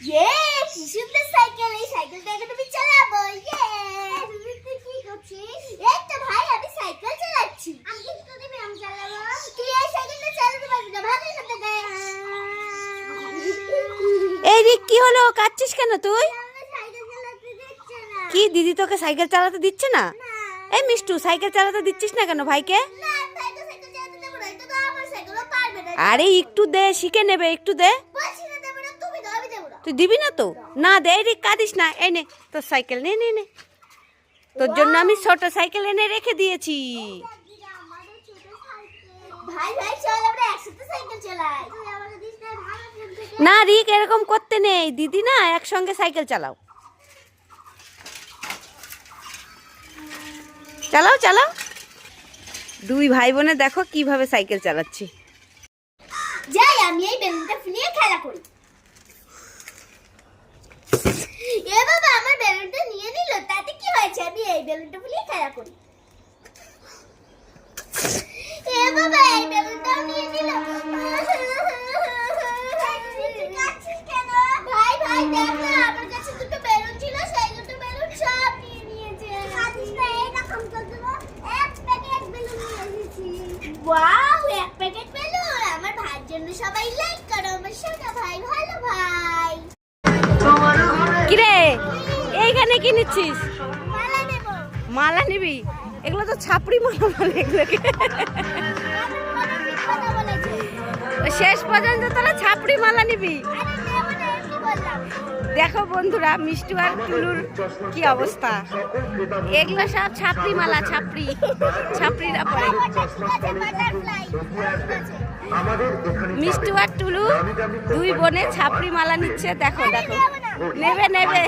ইয়ে কি সুন্দর সাইকেল এই সাইকেলটা এখন আমি চালাবো ইয়ে তুই কি করছিস এই তো ভাই আমি সাইকেল চালাচ্ছি আমি কিন্তু দিবি আমি চালাবো তুই এই সাইকেলটা চালাতে পারবি না ভালো সাথে দে এই রিক কি হলো? কাচ্ছিস কেন তুই? কি দিদি তোকে সাইকেল চালাতে দিচ্ছে না? এই মিষ্টু সাইকেল চালাতে দিচ্ছিস না কেন ভাইকে? আরে একটু দে শিখে নেবে একটু দে বলছি না দেবো না তুমি দাও আমি দেবো না তুই দিবি না তো? না দে এই রিক কাঁদিস না এনে তোর সাইকেল নে নে নে। তোর জন্য আমি ছোট সাইকেল এনে রেখে দিয়েছি। না রিক এরকম করতে নেই। দিদি না একসঙ্গে সাইকেল চালাও। চালাও চালাও। দুই ভাই বোনে দেখো কীভাবে সাইকেল চালাচ্ছি যাই আমি এই বেলুনটা ফুলিয়ে খেলা করি এ বাবা আমার বেলুনটা নিয়ে নিল তাতে কি হয়েছে আমি এই বেলুনটা ফুলিয়ে খেলা করি। এক প্যাকেট বেলুন আমার ভাইয়ের জন্য সবাই লাইক করো, আমার ভাই, ভালো ভাই। কিরে, এইখানে কি নিচ্ছিস? মালা নিবি? এগুলো তো ছাপড়ি মালা বলে শেষ পর্যন্ত তাহলে ছাপড়ি মালা নিবি। দেখো বন্ধুরা, মিষ্টু আর টুলুর কি অবস্থা? এগুলো সব ছাপড়ি মালা, ছাপড়ি। ছাপড়িরা পরে মিষ্টু আর টুলু দুই বোনে ছাপড়ি মালা নিচ্ছে দেখো দেখো। নেবে নেবে।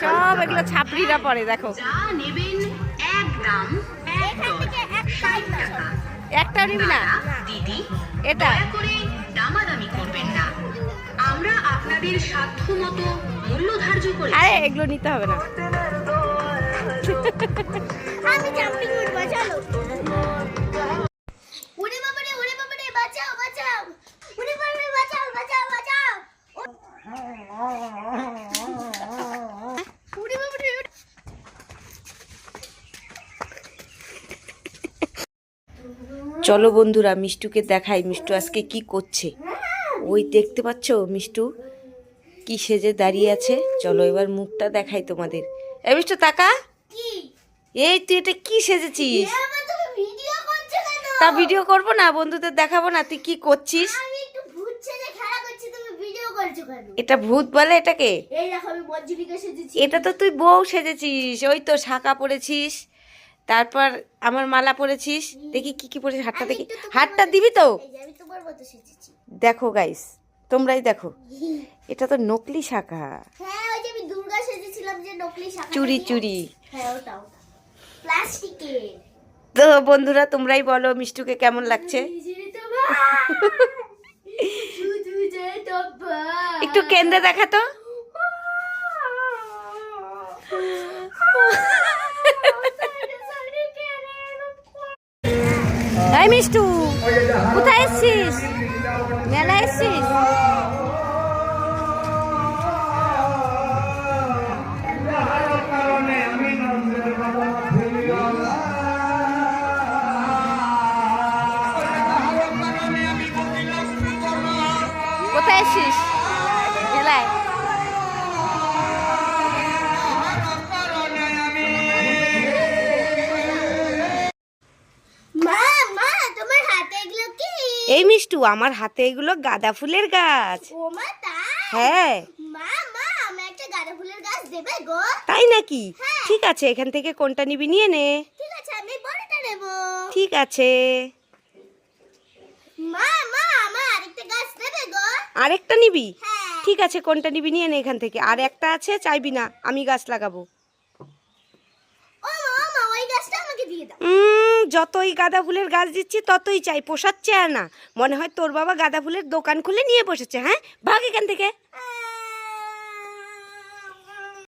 সব এগুলো ছাপড়িরা পরে দেখো। যা নেবেন এক গ্রাম এক এখান থেকে এক টাইম একটাও নিবি না? দিদি এটা। করে দামাদামি করবেন না। আমরা আপনাদের সাধ্য মতো মূল্য ধার্য করে আরে এগুলো নিতে হবে না। আমি জাম্পিং উঠবো চলো। চলো বন্ধুরা মিষ্টুকে দেখাই। মিষ্টু আজকে কি করছে? ওই দেখতে পাচ্ছ মিষ্টু কি সেজে দাঁড়িয়ে আছে? চলো এবার মুখটা দেখাই তোমাদের। এ মিষ্টু তাকা। এই তুই এটা কি সেজেছিস? তা ভিডিও করব না বন্ধুদের দেখাবো না তুই কি করছিস? এটা ভূত বলে এটাকে? এটা তো তুই বউ সেজেছিস ওই তো শাঁকা পরেছিস। তারপর আমার মালা পরেছিস দেখি কি কি পরেছিস হাতটা দেখি। হাতটা দিবি তো? দেখো গাইস তোমরাই দেখো। এটা তো নকলি শাখা। হ্যাঁ চুরি। চুরি। হ্যাঁ তো বন্ধুরা তোমরাই বলো মিষ্টুকে কেমন লাগছে? একটু কেন্দ্রে দেখা তো। এই মিষ্টু কোথায় এসছিস? মেলা এসছিস? কোথায় এসছিস? মেলায়? মিষ্টু আমার হাতে এগুলো গাঁদা ফুলের গাছ। হ্যাঁ। একটা তাই নাকি? ঠিক আছে এখান থেকে কোনটা নিবি নিয়ে নে। ঠিক আছে আরেকটা নিবি? হ্যাঁ। ঠিক আছে কোনটা নিবি নিয়ে নে এখান থেকে। আর একটা আছে চাইবি না আমি গাছ লাগাবো। যতই গাঁদা ফুলের গাছ দিচ্ছি ততই চাই। পোষাচ্ছে আর না। মনে হয় তোর বাবা গাঁদা ফুলের দোকান খুলে নিয়ে বসেছে হ্যাঁ? ভাগ এখান থেকে।